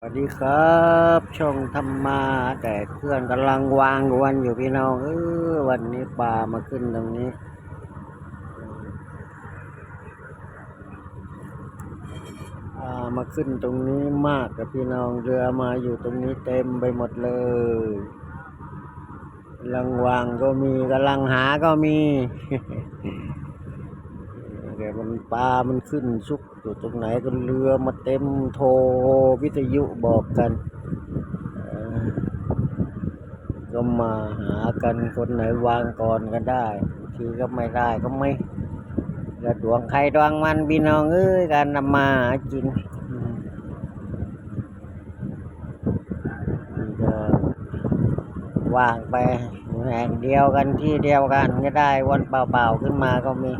สวัสดีครับ ช่องธรรมา แต่เครื่องกำลังวางอวนอยู่พี่น้องเออวันนี้ปลามาขึ้นตรงนี้ ปลามาขึ้นตรงนี้มากกับพี่น้องเรือมาอยู่ตรงนี้เต็มไปหมดเลยกำลังวางก็มีกำลังหาก็มี มันปลา มันขึ้นซุกอยู่ตรงไหนก็เรือมาเต็มโทรวิทยุบอกกันก็มาหากันคนไหนวางก่อนก็ได้ทีก็ไม่ได้ก็ไม่แล้วดวงใครดวงมันพี่น้องเอ้ยการนำมาหากินอืมนี่ก็วางไปแห่งเดียวกันที่เดียวกันก็ได้วันเปล่าๆขึ้นมาก็มี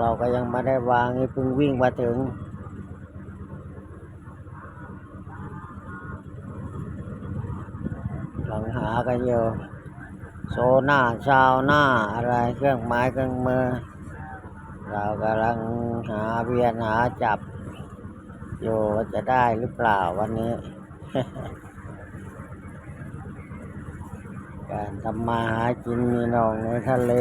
เราก็ยังไม่ได้วางนี่เพิ่งวิ่งมาถึง หลังหากันอยู่โซน่าชาวหน้าอะไรเครื่องไม้เครื่องมือ เรากำลังหาเวียนหาจับอยู่ว่าจะได้หรือเปล่าวันนี้ การทำมาหากินมีนองในทะเล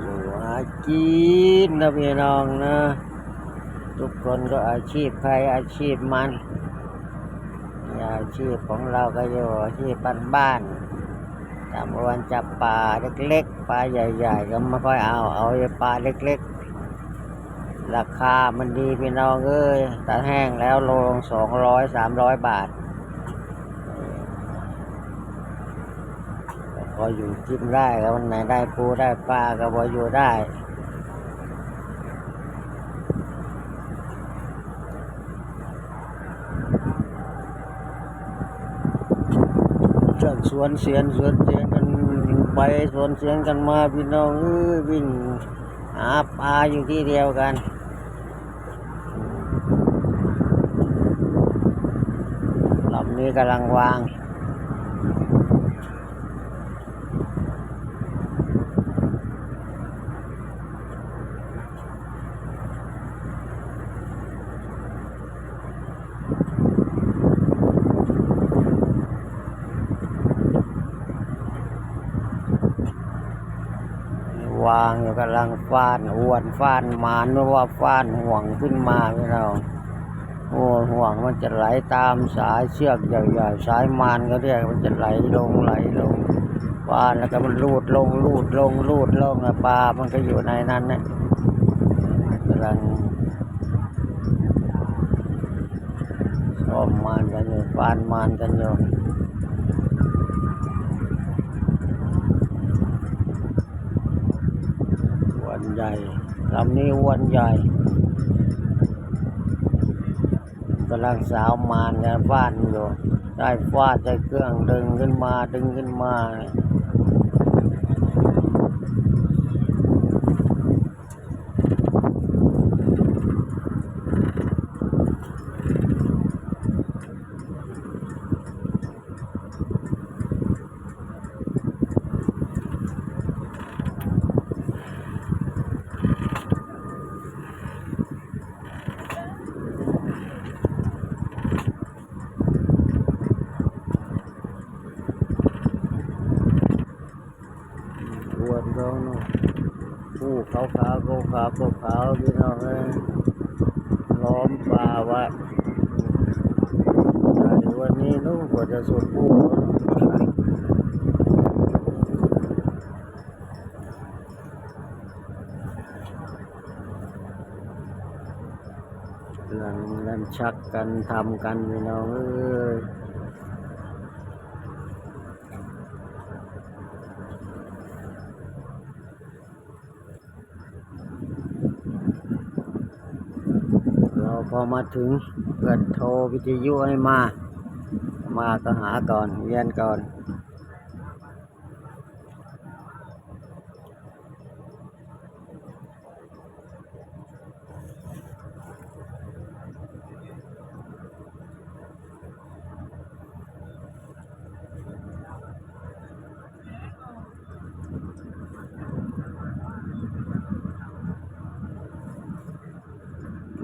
อยู่หา กินนะพี่น้องนะ ทุกคนก็อาชีพใครอาชีพมันอาชีพของเราก็อยู่อาชีพบ้านๆทำวันจับปลาเล็กๆปลาใหญ่ ๆ ก็ไม่ค่อยเอาเอาปลาเล็กๆ ราคามันดีพี่น้องเอ้ยแต่แห้งแล้วโลงสองร้อยสามร้อยบาทพออยู่กินได้ครับวันไหนได้ปูได้ปลาก็พออยู่ได้ เรื่อง สวนเสียนสวนเสียนกันไปสวนเสียนกันมาพี่น้องเอ้ยวิ่งหาปลาอยู่ที่เดียวกันลำนี้กำลังวาง วางอยู่ กำลังฟาดอวนฟาดมานไม่ว่าฟาดห่วงขึ้นมาพี่เราโอ้ห่วงมันจะไหลตามสายเชือกใหญ่ๆสายมานก็เรียกมันจะไหลลงไหลลงฟาดแล้วก็มันลูดลงลูดลงลูดลงปลา มันก็อยู่ในนั้นนะกำลังซ้อมมานกันอยู่ฟาดมานกันอยู่ อ้วนใหญ่ ลำนี้อ้วนใหญ่กำลังสาวมานกันฟาดอยู่ ได้ฟาดได้เครื่องดึงขึ้นมาดึงขึ้นมา อ้ วนเขาเนาะผู้ขาวขาวขาวขาวขาวขาวพี่น้องเอ้ยล้อมป่าไว้ใช่วันนี้นู้นกว่าจะสุดผู้กำลังกันชักกันทำกันพี่น้องเอ้ย พอมาถึงเพื่อนโทรวิทยุให้มา มาก็หาก่อนเรียนก่อน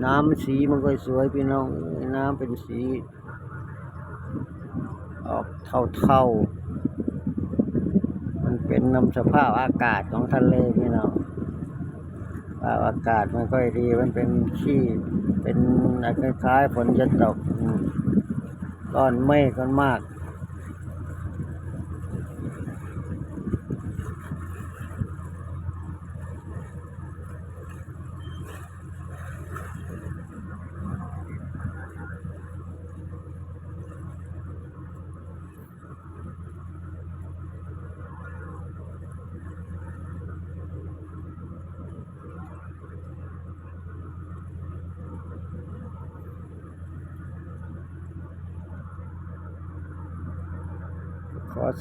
น้ำสีมันก็สวยพี่น้อง น้ำเป็นสี ออกเทาๆ มันเป็นน้ำสภาพอากาศของทะเลพี่น้องสภาพอากาศไม่ค่อยดี มันเป็นขี้เป็นคล้ายๆฝนจะตกก้อนเมฆกันมาก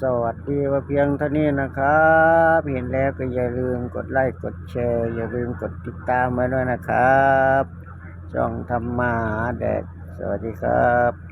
สวัสดีว่าเพียงเท่านี้นะครับ เห็นแล้วก็อย่าลืมกดไลค์กดแชร์ อย่าลืมกดติดตามไว้ด้วยนะครับช่องธรรมาหาแดกสวัสดีครับ